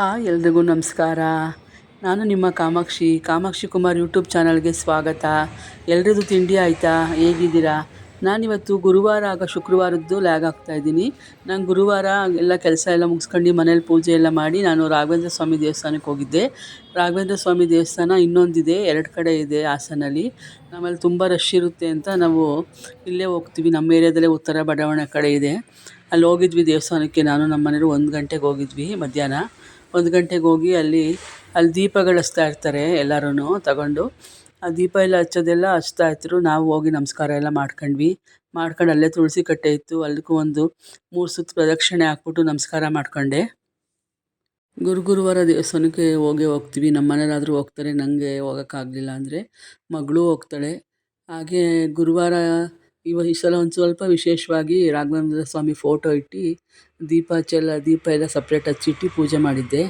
Hi ಎಲ್ರಿಗೂ ನಮಸ್ಕಾರ. ನಾನು ನಿಮ್ಮ ಕಾಮಾಕ್ಷಿ ಕಾಮಾಕ್ಷಿ ಕುಮಾರ್ ಯೂಟ್ಯೂಬ್ ಚಾನಲ್ಗೆ ಸ್ವಾಗತ. ಎಲ್ರದ್ದು ತಿಂಡಿ ಆಯಿತಾ? ಹೇಗಿದ್ದೀರಾ? ನಾನಿವತ್ತು ಗುರುವಾರ, ಆಗ ಶುಕ್ರವಾರದ್ದು ಲ್ಯಾಗ್ ಇದ್ದೀನಿ. ನಾನು ಗುರುವಾರ ಎಲ್ಲ ಕೆಲಸ ಎಲ್ಲ ಮುಗಿಸ್ಕೊಂಡು ಮನೇಲಿ ಪೂಜೆ ಎಲ್ಲ ಮಾಡಿ ನಾನು ರಾಘವೇಂದ್ರ ಸ್ವಾಮಿ ದೇವಸ್ಥಾನಕ್ಕೆ ಹೋಗಿದ್ದೆ. ರಾಘವೇಂದ್ರ ಸ್ವಾಮಿ ದೇವಸ್ಥಾನ ಇನ್ನೊಂದಿದೆ, ಎರಡು ಕಡೆ ಇದೆ ಹಾಸನಲ್ಲಿ. ನಮ್ಮಲ್ಲಿ ತುಂಬ ರಶ್ ಇರುತ್ತೆ ಅಂತ ನಾವು ಇಲ್ಲೇ ಹೋಗ್ತೀವಿ. ನಮ್ಮ ಏರಿಯಾದಲ್ಲೇ ಉತ್ತರ ಬಡಾವಣೆ ಕಡೆ ಇದೆ. ಅಲ್ಲಿ ಹೋಗಿದ್ವಿ ದೇವಸ್ಥಾನಕ್ಕೆ. ನಾನು ನಮ್ಮ ಮನೇಲಿ ಒಂದು ಗಂಟೆಗೆ ಹೋಗಿದ್ವಿ ಮಧ್ಯಾಹ್ನ. ಒಂದು ಗಂಟೆಗೆ ಹೋಗಿ ಅಲ್ಲಿ ಅಲ್ಲಿ ದೀಪಗಳು ಹಚ್ತಾ ಇರ್ತಾರೆ ಎಲ್ಲರೂ ತಗೊಂಡು. ಆ ದೀಪ ಎಲ್ಲ ಹಚ್ಚೋದೆಲ್ಲ ಹಚ್ತಾ ಇದ್ರು. ನಾವು ಹೋಗಿ ನಮಸ್ಕಾರ ಎಲ್ಲ ಮಾಡ್ಕೊಂಡ್ವಿ. ಮಾಡ್ಕೊಂಡು ಅಲ್ಲೇ ತುಳಸಿ ಕಟ್ಟೆ ಇತ್ತು. ಅಲ್ಲಿಗೂ ಒಂದು ಮೂರು ಸುತ್ತು ಪ್ರದಕ್ಷಿಣೆ ಹಾಕ್ಬಿಟ್ಟು ನಮಸ್ಕಾರ ಮಾಡ್ಕೊಂಡೆ. ಗುರು ಗುರುವಾರ ದೇವಸ್ಥಾನಕ್ಕೆ ಹೋಗಿ ಹೋಗ್ತೀವಿ. ನಮ್ಮ ಮನೇಲಾದರೂ ಹೋಗ್ತಾರೆ. ನನಗೆ ಹೋಗೋಕ್ಕಾಗಲಿಲ್ಲ ಅಂದರೆ ಮಗಳು ಹೋಗ್ತಾಳೆ. ಹಾಗೆ ಗುರುವಾರ ಇವ ಈ ಸಲ ಒಂದು ಸ್ವಲ್ಪ ವಿಶೇಷವಾಗಿ ರಾಘವೇಂದ್ರ ಸ್ವಾಮಿ ಫೋಟೋ ಇಟ್ಟು ದೀಪ ಹಚ್ಚೆಲ್ಲ, ದೀಪ ಎಲ್ಲ ಸಪ್ರೇಟ್ ಹಚ್ಚಿಟ್ಟು ಪೂಜೆ ಮಾಡಿದ್ದೆ.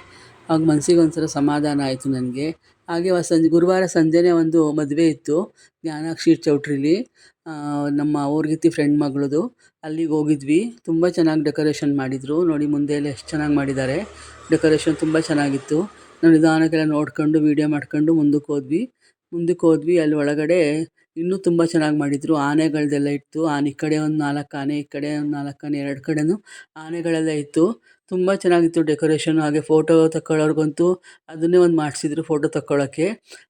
ಆಗ ಮನ್ಸಿಗೆ ಒಂಥರ ಸಮಾಧಾನ ಆಯಿತು ನನಗೆ. ಹಾಗೆ ಸಂಜೆ, ಗುರುವಾರ ಸಂಜೆನೇ ಒಂದು ಮದುವೆ ಇತ್ತು, ಜ್ಞಾನಾಕ್ಷಿ ಚೌಟ್ರಿಲಿ. ನಮ್ಮ ಊರ್ಗಿತ್ತಿ ಫ್ರೆಂಡ್ ಮಗಳದು. ಅಲ್ಲಿಗೆ ಹೋಗಿದ್ವಿ. ತುಂಬ ಚೆನ್ನಾಗಿ ಡೆಕೋರೇಷನ್ ಮಾಡಿದರು. ನೋಡಿ ಮುಂದೆ ಎಲ್ಲ ಎಷ್ಟು ಚೆನ್ನಾಗಿ ಮಾಡಿದ್ದಾರೆ. ಡೆಕೋರೇಷನ್ ತುಂಬ ಚೆನ್ನಾಗಿತ್ತು. ನಾವು ನಿಧಾನಕ್ಕೆಲ್ಲ ನೋಡ್ಕೊಂಡು ವೀಡಿಯೋ ಮಾಡ್ಕೊಂಡು ಮುಂದಕ್ಕೆ ಹೋದ್ವಿ. ಮುಂದಕ್ಕೆ ಹೋದ್ವಿ. ಅಲ್ಲಿ ಒಳಗಡೆ ಇನ್ನೂ ತುಂಬ ಚೆನ್ನಾಗಿ ಮಾಡಿದರು. ಆನೆಗಳದ್ದೆಲ್ಲ ಇತ್ತು. ಆನೆ ಈ ಕಡೆ ಒಂದು ನಾಲ್ಕು ಆನೆ, ಈ ಕಡೆ ಒಂದು ನಾಲ್ಕು ಆನೆ, ಎರಡು ಕಡೆಯೂ ಆನೆಗಳೆಲ್ಲ ಇತ್ತು. ತುಂಬ ಚೆನ್ನಾಗಿತ್ತು ಡೆಕೋರೇಷನು. ಹಾಗೆ ಫೋಟೋ ತಗೊಳ್ಳೋರ್ಗಂತೂ ಅದನ್ನೇ ಒಂದು ಮಾಡಿಸಿದ್ರು ಫೋಟೋ ತಗೊಳ್ಳೋಕ್ಕೆ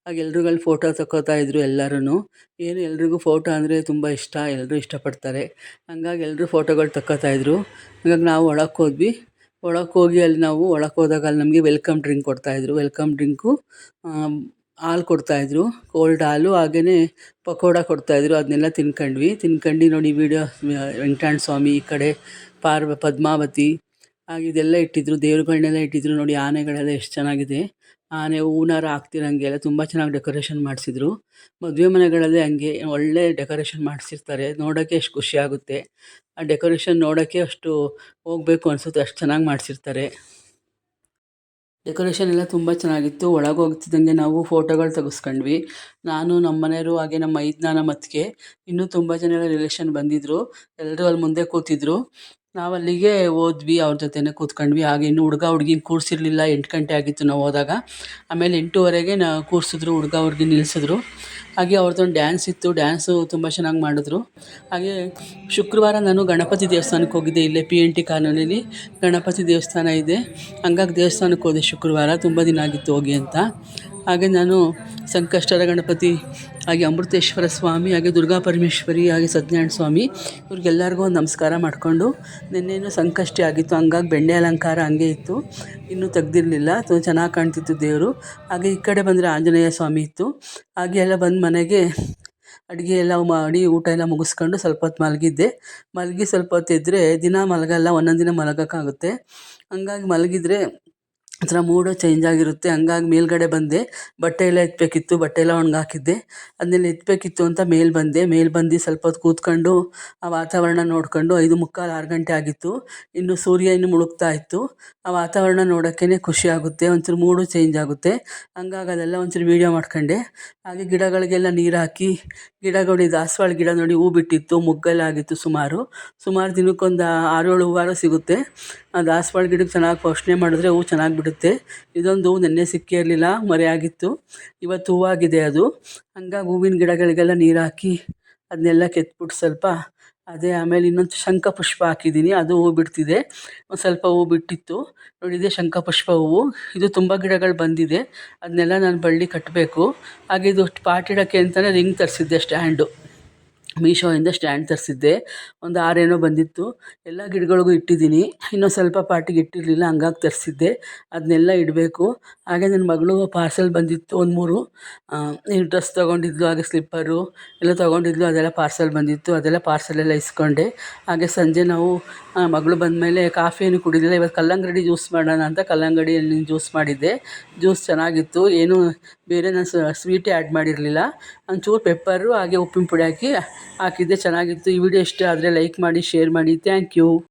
ಹಾಗೆ ಎಲ್ರಿಗೂ ಅಲ್ಲಿ ಫೋಟೋ ತಗೊಳ್ತಾ ಇದ್ದರು ಎಲ್ಲರೂ ಏನು ಎಲ್ರಿಗೂ ಫೋಟೋ ಅಂದರೆ ತುಂಬ ಇಷ್ಟ. ಎಲ್ಲರೂ ಇಷ್ಟಪಡ್ತಾರೆ. ಹಂಗಾಗಿ ಎಲ್ಲರೂ ಫೋಟೋಗಳು ತಗೊಳ್ತಾ ಇದ್ದರು ಹಾಗಾಗಿ ನಾವು ಒಳಕ್ಕೆ ಹೋದ್ವಿ. ಒಳಕ್ಕೆ ಹೋಗಿ ಅಲ್ಲಿ ನಾವು ಒಳಕ್ಕೆ ಹೋದಾಗ ಅಲ್ಲಿ ನಮಗೆ ವೆಲ್ಕಮ್ ಡ್ರಿಂಕ್ ಕೊಡ್ತಾಯಿದ್ರು ವೆಲ್ಕಮ್ ಡ್ರಿಂಕು ಹಾಲು ಕೊಡ್ತಾಯಿದ್ರು ಕೋಲ್ಡ್ ಹಾಲು ಹಾಗೆಯೇ ಪಕೋಡ ಕೊಡ್ತಾಯಿದ್ರು, ಅದನ್ನೆಲ್ಲ ತಿನ್ಕೊಂಡ್ವಿ. ತಿನ್ಕೊಂಡು ನೋಡಿ ವೀಡಿಯೋ ವೆಂಕಟರಮಣ ಸ್ವಾಮಿ ಈ ಕಡೆ, ಪಾರ್ವ, ಪದ್ಮಾವತಿ, ಹಾಗೆ ಇದೆಲ್ಲ ಇಟ್ಟಿದ್ರು ದೇವ್ರುಗಳನ್ನೆಲ್ಲ ಇಟ್ಟಿದ್ರು, ನೋಡಿ ಆನೆಗಳೆಲ್ಲ ಎಷ್ಟು ಚೆನ್ನಾಗಿದೆ. ಆನೆ, ಹೂನಾರ ಹಾಕ್ತಿರಂಗೆ ಎಲ್ಲ ತುಂಬ ಚೆನ್ನಾಗಿ ಡೆಕೋರೇಷನ್ ಮಾಡಿಸಿದ್ರು. ಮದುವೆ ಮನೆಗಳಲ್ಲಿ ಹಂಗೆ ಒಳ್ಳೆ ಡೆಕೋರೇಷನ್ ಮಾಡಿಸಿರ್ತಾರೆ. ನೋಡೋಕ್ಕೆ ಎಷ್ಟು ಖುಷಿ ಆಗುತ್ತೆ. ಆ ಡೆಕೋರೇಷನ್ ನೋಡೋಕ್ಕೆ ಅಷ್ಟು ಹೋಗಬೇಕು ಅನಿಸುತ್ತೆ, ಅಷ್ಟು ಚೆನ್ನಾಗಿ ಮಾಡಿಸಿರ್ತಾರೆ. ಡೆಕೋರೇಷನ್ ಎಲ್ಲ ತುಂಬ ಚೆನ್ನಾಗಿತ್ತು. ಒಳಗೆ ಹೋಗ್ತಿದ್ದಂಗೆ ನಾವು ಫೋಟೋಗಳು ತೆಗೆಸ್ಕೊಂಡ್ವಿ. ನಾನು ನಮ್ಮ ಮನೆಯವರು ಹಾಗೆ ನಮ್ಮ ಮೈದುನ ನಮ್ಮ ಅತ್ತಿಗೆ ಇನ್ನೂ ತುಂಬ ಜನ ರಿಲೇಷನ್ ಬಂದಿದ್ದರು ಎಲ್ಲರೂ ಅಲ್ಲಿ ಮುಂದೆ ಕೂತಿದ್ರು. ನಾವು ಅಲ್ಲಿಗೆ ಹೋದ್ವಿ, ಅವ್ರ ಜೊತೆನೇ ಕೂತ್ಕೊಂಡ್ವಿ. ಹಾಗೆ ಇನ್ನು ಹುಡುಗ ಹುಡುಗಿನ ಕೂರಿಸಿರ್ಲಿಲ್ಲ, ಎಂಟು ಗಂಟೆ ಆಗಿತ್ತು ನಾವು ಹೋದಾಗ. ಆಮೇಲೆ ಎಂಟೂವರೆಗೆ ನಾ ಕೂರಿಸಿದ್ರು, ಹುಡುಗ ಹುಡುಗಿ ನಿಲ್ಲಿಸಿದ್ರು ಹಾಗೆ ಅವ್ರದ್ದೊಂದು ಡ್ಯಾನ್ಸ್ ಇತ್ತು. ಡ್ಯಾನ್ಸು ತುಂಬ ಚೆನ್ನಾಗಿ ಮಾಡಿದ್ರು. ಹಾಗೆ ಶುಕ್ರವಾರ ನಾನು ಗಣಪತಿ ದೇವಸ್ಥಾನಕ್ಕೆ ಹೋಗಿದ್ದೆ. ಇಲ್ಲೇ ಪಿ ಎನ್ ಟಿ ಕಾಲೋನಿಲಿ ಗಣಪತಿ ದೇವಸ್ಥಾನ ಇದೆ. ಹಂಗಾಗಿ ದೇವಸ್ಥಾನಕ್ಕೆ ಹೋದೆ ಶುಕ್ರವಾರ. ತುಂಬ ದಿನ ಆಗಿತ್ತು ಹೋಗಿ ಅಂತ. ಹಾಗೆ ನಾನು ಸಂಕಷ್ಟರ ಗಣಪತಿ ಹಾಗೆ ಅಮೃತೇಶ್ವರ ಸ್ವಾಮಿ ಹಾಗೆ ದುರ್ಗಾ ಪರಮೇಶ್ವರಿ ಹಾಗೆ ಸತ್ಯನಾರಾಯಣ ಸ್ವಾಮಿ, ಇವ್ರಿಗೆಲ್ಲರಿಗೂ ಒಂದು ನಮಸ್ಕಾರ ಮಾಡಿಕೊಂಡು ನಿನ್ನೇನು ಸಂಕಷ್ಟಿ ಆಗಿತ್ತು, ಹಂಗಾಗಿ ಬೆಣ್ಣೆ ಅಲಂಕಾರ ಹಂಗೆ ಇತ್ತು, ಇನ್ನೂ ತೆಗ್ದಿರಲಿಲ್ಲ ಚೆನ್ನಾಗಿ ಕಾಣ್ತಿತ್ತು ದೇವರು. ಹಾಗೆ ಈ ಕಡೆ ಬಂದರೆ ಆಂಜನೇಯ ಸ್ವಾಮಿ ಇತ್ತು, ಹಾಗೆ ಎಲ್ಲ ಬಂದು ಮನೆಗೆ ಅಡುಗೆ ಎಲ್ಲ ಮಾಡಿ ಊಟ ಎಲ್ಲ ಮುಗಿಸ್ಕೊಂಡು ಸ್ವಲ್ಪ ಹೊತ್ತು ಮಲಗಿದ್ದೆ. ಮಲಗಿ ಸ್ವಲ್ಪ ಹೊತ್ತು ಇದ್ದರೆ ದಿನ ಮಲಗಲ್ಲ, ಒಂದೊಂದು ದಿನ ಮಲಗೋಕ್ಕಾಗುತ್ತೆ. ಹಂಗಾಗಿ ಮಲಗಿದ್ರೆ ಒಂಥರ ಮೂಡು ಚೇಂಜ್ ಆಗಿರುತ್ತೆ. ಹಂಗಾಗಿ ಮೇಲುಗಡೆ ಬಂದೆ. ಬಟ್ಟೆ ಎಲ್ಲ ಎತ್ತಬೇಕಿತ್ತು ಬಟ್ಟೆ ಎಲ್ಲ ಒಣಗಾಕಿದ್ದೆ. ಅದನ್ನೆಲ್ಲ ಎತ್ತಬೇಕಿತ್ತು ಅಂತ ಮೇಲೆ ಬಂದೆ. ಮೇಲೆ ಬಂದು ಸ್ವಲ್ಪ ಹೊತ್ತು ಕೂತ್ಕೊಂಡು ಆ ವಾತಾವರಣ ನೋಡ್ಕೊಂಡು ಐದು ಮುಕ್ಕಾಲು ಆರು ಗಂಟೆ ಆಗಿತ್ತು. ಇನ್ನು ಸೂರ್ಯ ಇನ್ನು ಮುಳುಗ್ತಾ ಇತ್ತು. ಆ ವಾತಾವರಣ ನೋಡೋಕ್ಕೇ ಖುಷಿ ಆಗುತ್ತೆ. ಒಂಚೂರು ಮೂಡು ಚೇಂಜ್ ಆಗುತ್ತೆ. ಹಂಗಾಗಿ ಅದೆಲ್ಲ ಒಂಚೂರು ವೀಡಿಯೋ ಮಾಡ್ಕೊಂಡೆ. ಹಾಗೆ ಗಿಡಗಳಿಗೆಲ್ಲ ನೀರು ಹಾಕಿ, ಗಿಡಗಳು ದಾಸವಾಳ ಗಿಡ ನೋಡಿ ಹೂ ಬಿಟ್ಟಿತ್ತು. ಮುಗ್ಗಲ್ಲ ಆಗಿತ್ತು ಸುಮಾರು. ಸುಮಾರು ದಿನಕ್ಕೊಂದು ಆರೇಳು ಹೂವಾರು ಸಿಗುತ್ತೆ. ಆ ದಾಸವಾಳ ಗಿಡಕ್ಕೆ ಚೆನ್ನಾಗಿ ಪೋಷಣೆ ಮಾಡಿದ್ರೆ ಹೂ ಚೆನ್ನಾಗಿ ಬಿಡುತ್ತೆ. ಇದೊಂದು ನೆನ್ನೆ ಸಿಕ್ಕಿರಲಿಲ್ಲ, ಮರೆಯಾಗಿತ್ತು. ಇವತ್ತು ಹೂವಾಗಿದೆ ಅದು. ಹಂಗಾಗಿ ಹೂವಿನ ಗಿಡಗಳಿಗೆಲ್ಲ ನೀರು ಹಾಕಿ ಅದನ್ನೆಲ್ಲ ಕೆತ್ಬಿಟ್ಟು ಸ್ವಲ್ಪ ಅದೇ ಆಮೇಲೆ ಇನ್ನೊಂದು ಶಂಖಪುಷ್ಪ ಹಾಕಿದ್ದೀನಿ. ಅದು ಹೂ ಬಿಡ್ತಿದೆ. ಒಂದು ಸ್ವಲ್ಪ ಹೂ ಬಿಟ್ಟಿತ್ತು. ನೋಡಿದೆ ಶಂಖ ಶಂಖಪುಷ್ಪ ಹೂವು. ಇದು ತುಂಬ ಗಿಡಗಳು ಬಂದಿದೆ. ಅದನ್ನೆಲ್ಲ ನಾನು ಬಳ್ಳಿ ಕಟ್ಟಬೇಕು ಹಾಗೆ ಇದು ಪಾಟ್ ಇಡೋಕ್ಕೆ ಅಂತಲೇ ರಿಂಗ್ ತರಿಸಿದ್ದೆ ಸ್ಟ್ಯಾಂಡು ಮೀಶೋಯಿಂದ ಸ್ಟ್ಯಾಂಡ್ ತರಿಸಿದ್ದೆ. ಒಂದು ಆರೇನೋ ಬಂದಿತ್ತು. ಎಲ್ಲ ಗಿಡಗಳಿಗೂ ಇಟ್ಟಿದ್ದೀನಿ. ಇನ್ನೂ ಸ್ವಲ್ಪ ಪಾಟಿಗೆ ಇಟ್ಟಿರಲಿಲ್ಲ, ಹಂಗಾಗಿ ತರಿಸಿದ್ದೆ. ಅದನ್ನೆಲ್ಲ ಇಡಬೇಕು. ಹಾಗೆ ನನ್ನ ಮಗಳು ಪಾರ್ಸೆಲ್ ಬಂದಿತ್ತು, ಒಂದು ಮೂರು ಡ್ರೆಸ್ ತೊಗೊಂಡಿದ್ಲು, ಹಾಗೆ ಸ್ಲಿಪ್ಪರು ಎಲ್ಲ ತೊಗೊಂಡಿದ್ಲು, ಅದೆಲ್ಲ ಪಾರ್ಸೆಲ್ ಬಂದಿತ್ತು. ಅದೆಲ್ಲ ಪಾರ್ಸೆಲೆಲ್ಲ ಇಸ್ಕೊಂಡೆ. ಹಾಗೆ ಸಂಜೆ ನಾವು ಮಗಳು ಬಂದಮೇಲೆ ಕಾಫಿ ಏನು ಕುಡಿದಿಲ್ಲ. ಇವತ್ತು ಕಲ್ಲಂಗಡಿ ಜ್ಯೂಸ್ ಮಾಡೋಣ ಅಂತ ಕಲ್ಲಂಗಡಿಯಲ್ಲಿ ಜ್ಯೂಸ್ ಮಾಡಿದ್ದೆ. ಜ್ಯೂಸ್ ಚೆನ್ನಾಗಿತ್ತು. ಏನು ಬೇರೆ ನಾನು ಸ್ವೀಟೇ ಆ್ಯಡ್ ಮಾಡಿರಲಿಲ್ಲ. ಒಂಚೂರು ಪೆಪ್ಪರು, ಹಾಗೆ ಉಪ್ಪಿನ ಪುಡಿ ಹಾಕಿ ಹಾಕಿದ್ದೆ ಚೆನ್ನಾಗಿತ್ತು. ಈ ವಿಡಿಯೋ ಇಷ್ಟ ಆದರೆ ಲೈಕ್ ಮಾಡಿ ಶೇರ್ ಮಾಡಿ. Thank you